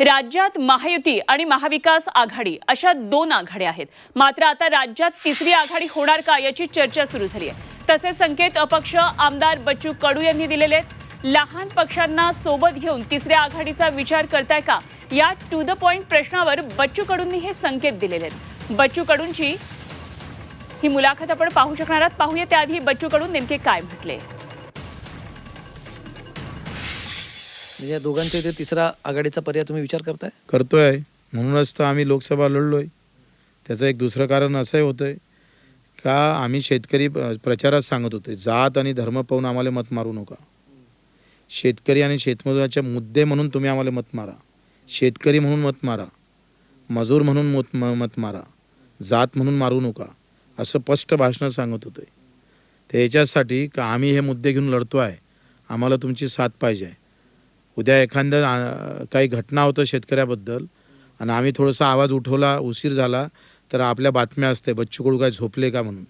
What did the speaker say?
राज्यात महायुती आणि महाविकास आघाडी अशा दोन आघाड्या आहेत. मात्र आता राज्यात तिसरी आघाडी होणार का याची चर्चा सुरू झाली आहे. तसे संकेत अपक्ष आमदार बच्चू कडू यांनी दिलेले आहेत. लहान पक्षांना सोबत घेऊन तिसऱ्या आघाडीचा विचार करताय का? या टू द पॉइंट प्रश्नावर बच्चू कडूंनी हे संकेत दिलेले आहेत. बच्चू कडूंची ही मुलाखत आपण पाहू शकणार आहात. पाहूया त्याआधी बच्चू कडून नेमके काय म्हटले. म्हणजे या दोघांच्या इथे तिसरा आघाडीचा पर्याय तुम्ही विचार करताय? करतोय. म्हणूनच तर आम्ही लोकसभा लढलोय. त्याचं एक दुसरं कारण असंही होतंय का आम्ही शेतकरी प्रचारात सांगत होते जात आणि धर्म पाहून आम्हाला मत मारू नका. शेतकरी आणि शेतमजुराचे मुद्दे म्हणून तुम्ही आम्हाला मत मारा. शेतकरी म्हणून मत मारा. मजूर म्हणून मत म- मत मारा. जात म्हणून मारू नका असं स्पष्ट भाषण सांगत होते. तर याच्यासाठी का आम्ही हे मुद्दे घेऊन लढतो आहे आम्हाला तुमची साथ पाहिजे. उद्या एखादं काही घटना होतं शेतकऱ्याबद्दल आणि आम्ही थोडासा आवाज उठवला उशीर झाला तर आपल्या बातम्या असते बच्चू कडू काय झोपले का म्हणून.